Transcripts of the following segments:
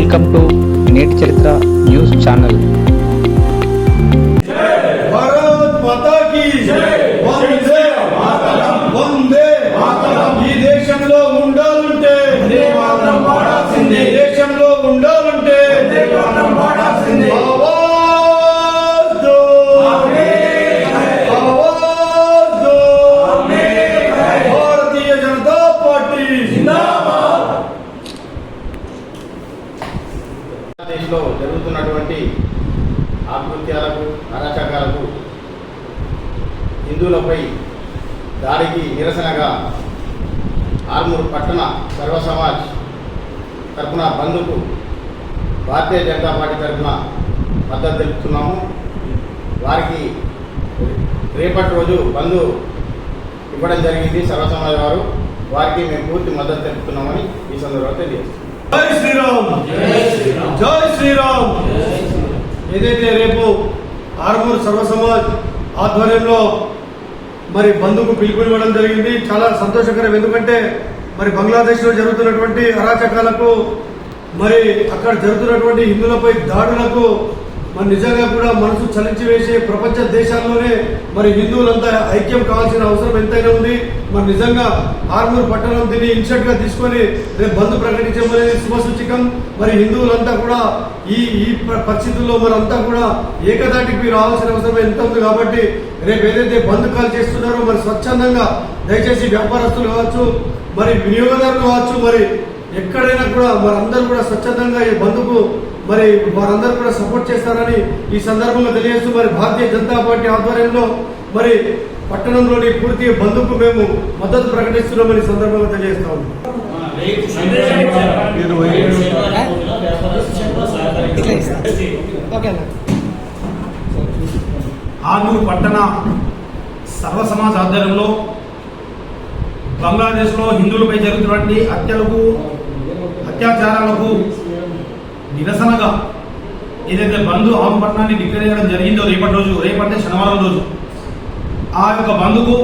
Welcome to నేటి చరిత్ర news channel కృత్యాలకు అరాచకాలకు హిందువులపై దాడికి నిరసనగా ఆర్మూరు పట్టణ సర్వసమాజ్ తరఫున బంధుకు భారతీయ జనతా పార్టీ తరఫున మద్దతు తెలుపుతున్నాము. వారికి రేపటి రోజు బంధు ఇవ్వడం జరిగింది సర్వసమాజ్ వారు. వారికి మేము పూర్తి మద్దతు తెలుపుతున్నామని ఈ సందర్భంగా తెలియజేస్తున్నాం. జై శ్రీరామ్. జై శ్రీరామ్. ఏదైతే రేపు ఆర్మూర్ సర్వ సమాజ్ ఆధ్వర్యంలో మరి బంధుకు పిలుపునివ్వడం జరిగింది చాలా సంతోషకరం. ఎందుకంటే మరి బంగ్లాదేశ్లో జరుగుతున్నటువంటి అరాచకాలకు మరి అక్కడ జరుగుతున్నటువంటి హిందువులపై దాడులకు మరి నిజంగా కూడా మనసు చలించి వేసే ప్రపంచ దేశాల్లోనే మరి హిందువులంతా ఐక్యం కావాల్సిన అవసరం ఎంతైనా ఉంది. మరి నిజంగా ఆర్మూర్ పట్టణం దీన్ని ఇన్షర్ట్గా తీసుకొని రేపు బంద్ ప్రకటించడం అనేది శుభసూచకం మరి హిందువులంతా కూడా ఈ ఈ పరిస్థితుల్లో మనంతా కూడా ఏకదాటికి రావాల్సిన అవసరం ఎంత ఉంది కాబట్టి రేపు ఏదైతే బంద్ కాల్ చేస్తున్నారో మరి స్వచ్ఛందంగా దయచేసి వ్యాపారస్తులు కావచ్చు మరి వినియోగదారులు కావచ్చు మరి ఎక్కడైనా కూడా వారందరూ కూడా స్వచ్ఛందంగా ఈ బంధుకు మరి వారందరూ కూడా సపోర్ట్ చేస్తారని ఈ సందర్భంగా తెలియజేస్తూ మరి భారతీయ జనతా పార్టీ ఆధ్వర్యంలో మరి పట్టణంలోని పూర్తి బంధుకు మేము మద్దతు ప్రకటిస్తున్నామని సందర్భంగా తెలియజేస్తాము ఆగూరు పట్టణ సర్వ సమాజ ఆధ్వర్యంలో బంగ్లాదేశ్లో హిందువులపై జరుగుతున్నటువంటి హత్యలకు అత్యాచారాలకు నిరసనగా ఏదైతే బంధు ఆమె పట్టణాన్ని డిక్లేర్ చేయడం జరిగిందో రేపటి రోజు రేపంటే శనివారం రోజు ఆ యొక్క బంధుకు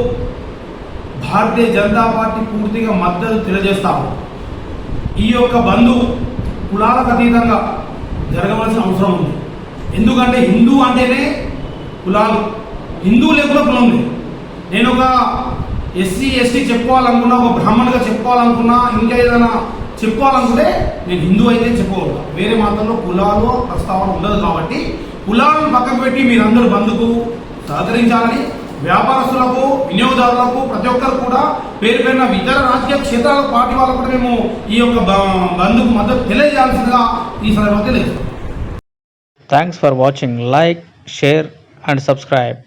భారతీయ జనతా పార్టీ పూర్తిగా మద్దతు తెలియజేస్తాము ఈ యొక్క బంధు కులాలకు అతీతంగా జరగవలసిన అవసరం ఉంది. ఎందుకంటే హిందూ అంటేనే కులాలు. హిందూ లేకుండా కులం లేదు. నేను ఒక ఎస్సీ ఎస్టీ చెప్పుకోవాలనుకున్నా ఒక బ్రాహ్మణుగా చెప్పుకోవాలనుకున్నా ఇంకా ఏదైనా చెప్పుకోవాలనుకుంటే నేను హిందూ అయితే చెప్పుకోగలను వేరే మాత్రంలో కులాలు ప్రస్తావన ఉండదు కాబట్టి కులాలను పక్కకు పెట్టి మీరందరూ బంధుకు సహకరించాలని వ్యాపారస్తులకు వినియోగదారులకు ప్రతి ఒక్కరు కూడా పేరు పేరున ఇతర రాజకీయ క్షేత్రాల పార్టీ వాళ్ళకు కూడా మేము ఈ యొక్క బంధుకు మద్దతు తెలియజేయాల్సిందిగా ఈ సందర్భంగా తెలియజేస్తాం thanks for watching like share and subscribe